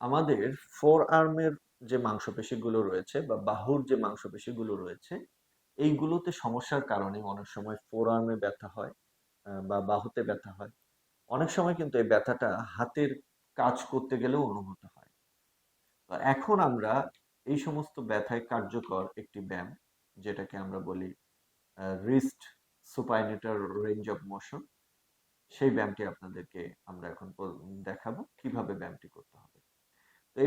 আমাদের ফোর আর্মের যে মাংসপেশিগুলো রয়েছে বা বাহুর যে মাংসপেশিগুলো রয়েছে, এইগুলোতে সমস্যার কারণে অনেক সময় ফোর আর্মে ব্যথা হয় বা বাহুতে ব্যথা হয়। অনেক সময় কিন্তু এই ব্যথাটা হাতের কাজ করতে গেলেও অনুভূত হয়। তো এখন আমরা এই সমস্ত ব্যথায় কার্যকর একটি ব্যায়াম, যেটাকে আমরা বলি wrist supinator range of motion সেই ব্যায়ামটি আপনাদেরকে আমরা এখন দেখাবো, কীভাবে ব্যায়ামটি এই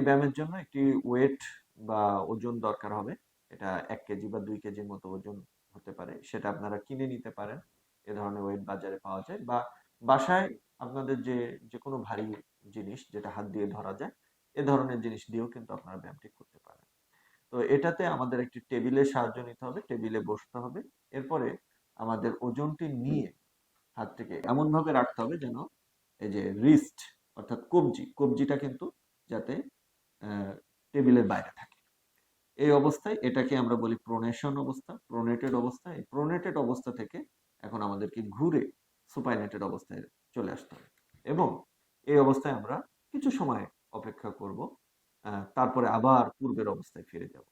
ব্যায়ামের জন্য একটি ওয়েট বা ওজন দরকার হবে। এটা এক কেজি বা দুই কেজির মতো ওজন হতে পারে। সেটা আপনারা কিনে নিতে পারেন। এ ধরনের ওয়েট বাজারে পাওয়া যায় বা বাসায় আপনাদের যে যে কোনো ভারী জিনিস যেটা হাত দিয়ে ধরা যায়, এ ধরনের জিনিস দিয়েও কিন্তু আপনারা ব্যায়ামটি করতে পারেন। তো এটাতে আমাদের একটি টেবিলের সাহায্য নিতে হবে, টেবিলে বসতে হবে। এরপরে আমাদের ওজনটি নিয়ে হাতটিকে এমন ভাবে রাখতে হবে যেন এই যে রিস্ট অর্থাৎ কবজি, কবজিটা কিন্তু যাতে টেবিলের বাইরে থাকে। এই অবস্থায় এটাকে আমরা বলি প্রোনেশন অবস্থা, প্রোনেটেড অবস্থা। এই প্রোনেটেড অবস্থা থেকে এখন আমাদেরকে ঘুরে সুপাইনেটেড অবস্থায় চলে আসতে হবে এবং এই অবস্থায় আমরা কিছু সময় অপেক্ষা করব তারপরে আবার পূর্বের অবস্থায় ফিরে যাব।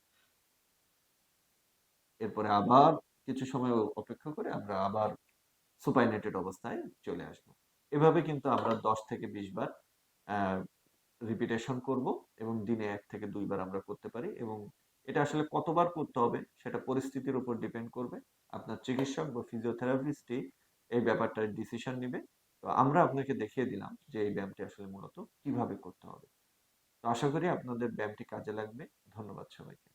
এরপরে আবার কিছু সময় অপেক্ষা করে আমরা আবার সুপাইনেটেড অবস্থায় চলে আসব। এভাবে কিন্তু আমরা দশ থেকে বিশ বার রিপিটেশন করব এবং দিনে এক থেকে দুইবার আমরা করতে পারি এবং এটা আসলে কতবার করতে হবে সেটা পরিস্থিতির উপর ডিপেন্ড করবে। আপনার চিকিৎসক বা ফিজিওথেরাপিস্টই এই ব্যাপারটার ডিসিশন নেবে। তো আমরা আপনাকে দেখিয়ে দিলাম যে এই ব্যায়ামটি আসলে মূলত কীভাবে করতে হবে। তো আশা করি আপনাদের ব্যায়ামটি কাজে লাগবে। ধন্যবাদ সবাইকে।